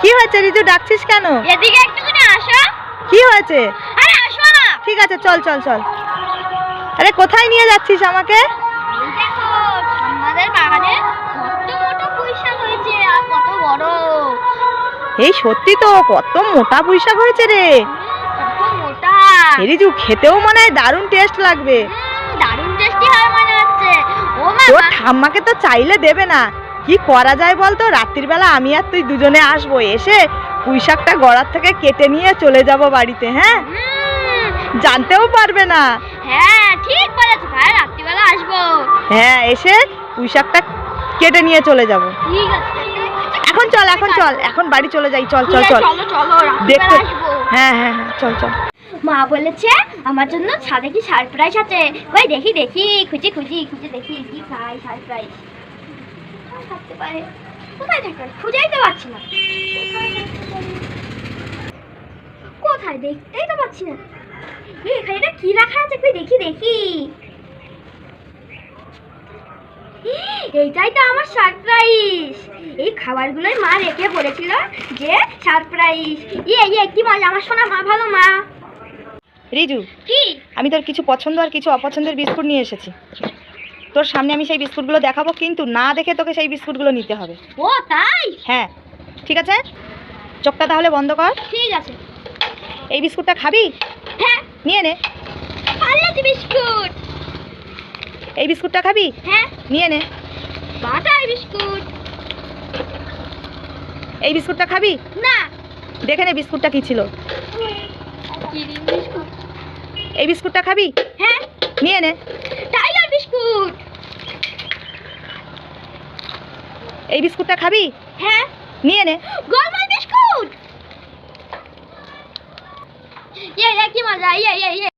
কি হয়েছে রিজু ডাকছিস কেন? এদিকে একটুখানি আসো। কি হয়েছে? আরে আসো না। ঠিক আছে চল চল চল। আরে কোথায় নিয়ে যাচ্ছিস আমাকে? এই দেখো আমাদের বাগানে কত মোটা পয়সা হয়েছে আর কত বড়। এই সত্যি তো কত মোটা পুঁইশাক হয়েছে রে। কত মোটা। রিজু খেতেও মনে হয় দারুণ টেস্ট লাগবে। দারুণ টেস্টি হয় মনে হচ্ছে। ও মা তোর ঠাম্মাকে তো চাইলে দেবে না। কি করা যায় বলতো? রাত্রির বেলা আমি আর তুই দুজনে আসব এসে পুঁইশাকটা গড়ার থেকে কেটে নিয়ে চলে যাব বাড়িতে হ্যাঁ? জানতেও পারবে না। হ্যাঁ ঠিক বলেছ ভাই রাত্রিবেলা আসব। হ্যাঁ এসে পুঁইশাকটা কেটে নিয়ে চলে যাব। ঠিক আছে এখন চল এখন চল এখন বাড়ি চলে যাই চল চল চল। চলো চলো দেখতে হ্যাঁ হ্যাঁ হ্যাঁ চল চল। মা বলেছে আমার জন্য ছাদে কি সারপ্রাইজ আছে? ওই দেখি দেখি খুঁজি খুঁজি খুঁজে দেখি কি খাই সারপ্রাইজ থাকতে পারে? কোথায় থাকতে পারে? খুঁজেই তো পাচ্ছি না। কোথায় দেখতেই তো পাচ্ছি না। এখানে এটা কি রাখা আছে? কই দেখি দেখি। এইটাই তো আমার সারপ্রাইজ এই খাবারগুলোই মা রেখে বলেছিল যে সারপ্রাইজ ইয়ে ইয়ে কি মজা আমার শোনা মা ভালো মা। রিজু কি? আমি তোর কিছু পছন্দ আর কিছু অপছন্দের বিস্কুট নিয়ে এসেছি। তোর সামনে আমি সেই বিস্কুটগুলো দেখাবো কিন্তু না দেখে তোকে সেই বিস্কুটগুলো নিতে হবে। ও তাই? হ্যাঁ। ঠিক আছে? চোখটা তাহলে বন্ধ কর। ঠিক আছে। এই বিস্কুটটা খাবি? হ্যাঁ। নিয়ে নে। বিস্কুট। এই বিস্কুটটা খাবি? হ্যাঁ। নিয়ে নে। Butter biscuit. এই বিস্কুটটা খাবি? না। দেখে নে বিস্কুটটা কি ছিল। বিস্কুট। এই বিস্কুটটা খাবি? হ্যাঁ। নিয়ে নে টাইগার বিস্কুট এই বিস্কুটটা খাবি? হ্যাঁ। নিয়ে নে। গোলমাল বিস্কুট! এই ইয়ে কি মজা? এই এই ইয়ে